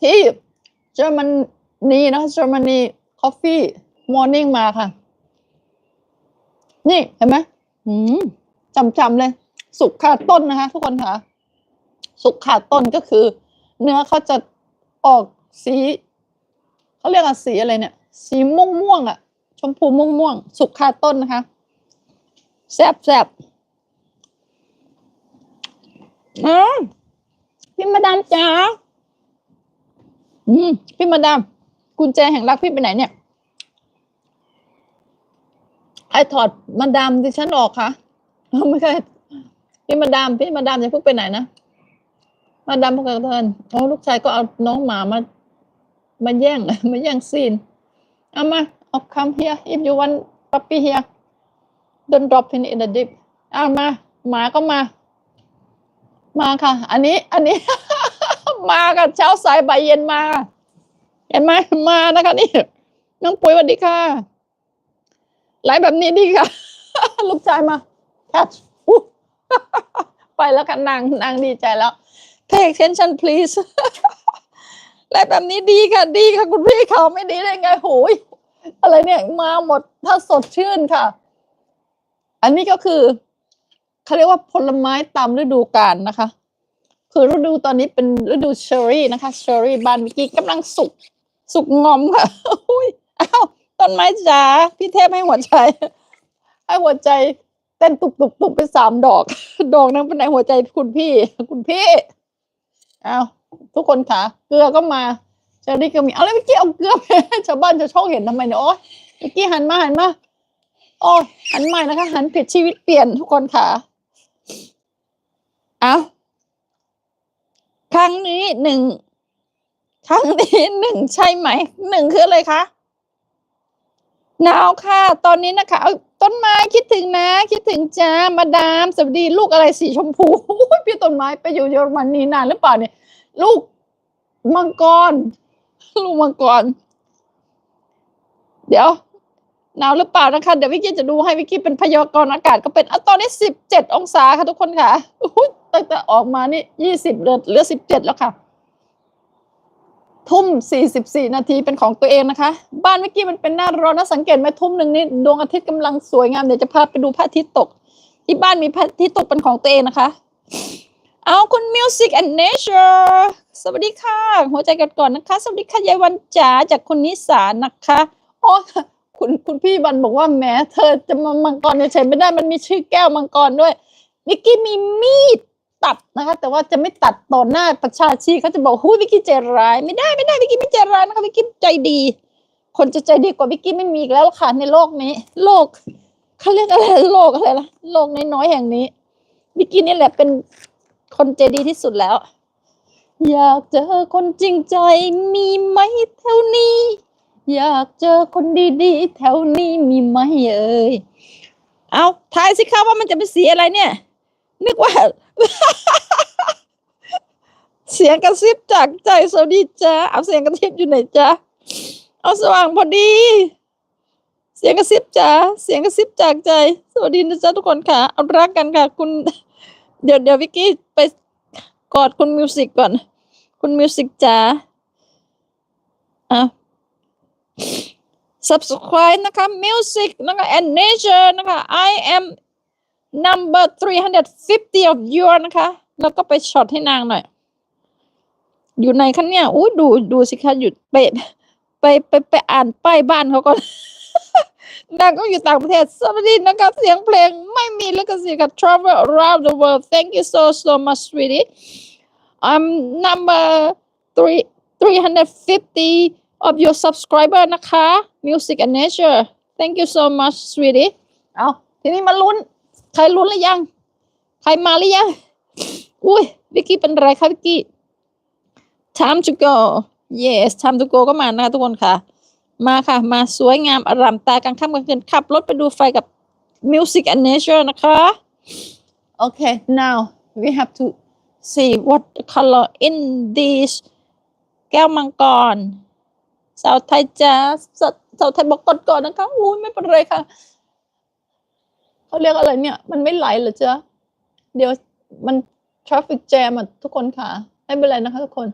ที่เยอรมนีนะคะเยอรมนีคอฟฟี่มอร์นิ่งมาค่ะ นี่เห็นไหมอืมจำๆเลย สุกขาต้นนะคะ ทุกคนค่ะ สุกขาต้นก็คือ เนื้อเขาจะออกสีเขาเรียกว่าสีอะไรเนี่ย สีม่วงม่วงๆอะชมพูม่วงม่วงๆสุกขาต้นนะคะแซบแซบอืมพี่มาดามจ๋า อืมพี่มาดามกุญแจแห่งรักพี่ไปไหนเนี่ยไอถอดมาดามดิฉันออกค่ะไม่ใช่พี่มาดามพี่มาดามจะพูดไปไหนนะมาดามพวกกระเทินโอ้ลูกชายก็เอาน้องหมามามาแย่งมาแย่งซีนเอามาเอาคำ here if you want puppy here don't drop him in the deep เอามาหมาก็มา มาค่ะ อันนี้ อันนี้ มาค่ะเช้าสายบ่ายเย็นมา เห็นไหมมานะคะนี่น้องปุ๋ยสวัสดีค่ะไลฟ์แบบนี้ดีค่ะ ลูกชายมาแคชไปแล้วค่ะนางนางดีใจแล้ว pay attention please ไลฟ์แบบนี้ดีค่ะ ดีค่ะ คุณพี่เขาไม่ดีได้ไงโหยอะไรเนี่ยมาหมดถ้าสดชื่นค่ะ อันนี้ก็คือเขาเรียกว่าผลไม้ตามฤดูกาลนะคะ คือฤดูตอนนี้เป็นฤดูเชอรี่นะคะเชอรี่บานเมื่อกี้กำลังสุกสุกงอมค่ะอุ้ยอ้าวต้นไม้จ๋าพี่เทพให้หัวใจให้หัวใจเต้นตุบตุบตุบไปสามดอก ดอกนั้นเป็นไหนหัวใจคุณพี่ คุณพี่อ้าวทุกคนค่ะ เกลือก็มาเชอรี่ก็มีเอาแล้วเมื่อกี้เอาเกลือไปชาวบ้านชาวช่องเห็นทำไมเนี่ยโอ๊ยเมื่อกี้หันมาหันมาโอ้หันใหม่นะคะ หันผิดชีวิตเปลี่ยนทุกคนค่ะเอา ครั้งนี้หนึ่งครั้งนี้หนึ่งใช่ไหมหนึ่งคืออะไรคะหนาวค่ะ ตอนนี้นะคะเอาต้นไม้คิดถึงนะ คิดถึงจ้ามาดามสวัสดีลูกอะไรสีชมพูพี่ต้นไม้ไปอยู่เยอรมนีนานหรือเปล่าเนี่ย ลูกมังกร ลูกมังกร เดี๋ยวหนาวหรือเปล่านะคะ เดี๋ยววิกกี้จะดูให้วิกกี้เป็นพยากรณ์อากาศก็เป็นอะตอนนี้สิบเจ็ดองศาค่ะทุกคนค่ะ ตั้งแต่ออกมานี่ยี่สิบเหลือเหลือสิบเจ็ดแล้วค่ะ ทุ่มสี่สิบสี่นาทีเป็นของตัวเองนะคะ บ้านวิกกี้มันเป็นหน้าร้อนนะสังเกตไหมทุ่มหนึ่งนี่ดวงอาทิตย์กำลังสวยงามเดี๋ยวจะพาไปดูพระอาทิตย์ตก ที่บ้านมีพระอาทิตย์ตกเป็นของตัวเองนะคะ เอาคุณ Music and Nature สวัสดีค่ะ หัวใจกันก่อนนะคะ สวัสดีค่ะยายวันจ๋าจากคุณนิสานะคะอ๋อคุณคุณพี่บันบอกว่าแหม้เธอจะมามังกรเฉยไม่ได้มันมีชื่อแก้วมังกรด้วยวิกกี้มีมีด ตัดนะคะ แต่ว่าจะไม่ตัดต่อหน้าประชาชีเขาจะบอกหุ้ยวิกกี้ใจร้าย ไม่ได้ไม่ได้วิกกี้ไม่ใจร้ายนะคะวิกกี้ใจดี คนจะใจดีกว่าวิกกี้ไม่มีอีกแล้วค่ะในโลกนี้ โลกเขาเรียกอะไรโลกอะไรล่ะโลกน้อยๆแห่งนี้วิกกี้นี่แหละเป็นคนใจดีที่สุดแล้ว อยากเจอคนจริงใจมีไหมแถวนี้ อยากเจอคนดีๆแถวนี้มีไหมเอ่ยเอาทายสิคะว่ามันจะเป็นสีอะไรเนี่ย นึกว่า เสียงกระซิบจากใจสวัสดีจ้าเอาเสียงกระซิบอยู่ไหนจ้าเอาสว่างพอดี เสียงกระซิบจ้าเสียงกระซิบจากใจ สวัสดีนะจ๊ะทุกคนค่ะเอารักกันค่ะ คุณ เดี๋ยวเดี๋ยววิกกี้ไปกอดคุณมิวสิกก่อน คุณมิวสิกจ๋าอะ subscribe นะคะ music นะคะ and nature นะคะ I am number 350 of your นะคะ แล้วก็ไปช็อตให้นางหน่อย อยู่ไหนคะเนี่ยอุ้ยดูดูสิคะหยุดไปไปไปไปอ่านป้ายบ้านเขาก่อนนางก็อยู่ต่างประเทศสวัสดีนะคะเสียงเพลงไม่มีลิขสิทธิ์กับ travel around the world thank you so so much sweetie I'm number three 350 of your subscriber นะคะ music and nature thank you so much sweetie เอาทีนี้มาลุ้น ใครลุ้นหรือยัง ใครมาหรือยัง อุ้ยวิกกี้เป็นไรคะวิกกี้ time to go yes time to go ก็มานะคะทุกคนค่ะ มาค่ะ มาสวยงามอร่ามตากลางค่ำกลางคืนขับรถไปดูไฟกับ Music and Nature นะคะ Okay now we have to see what color in this แก้วมังกรสาวไทยจ้าสาวสาวไทยบอกกดก่อนนะคะอุ้ยไม่เป็นไรค่ะ เขาเรียกอะไรเนี่ย มันไม่ไหลหรอจ๊ะเดี๋ยวมัน traffic jam อะทุกคนค่ะ ไม่เป็นไรนะคะทุกคน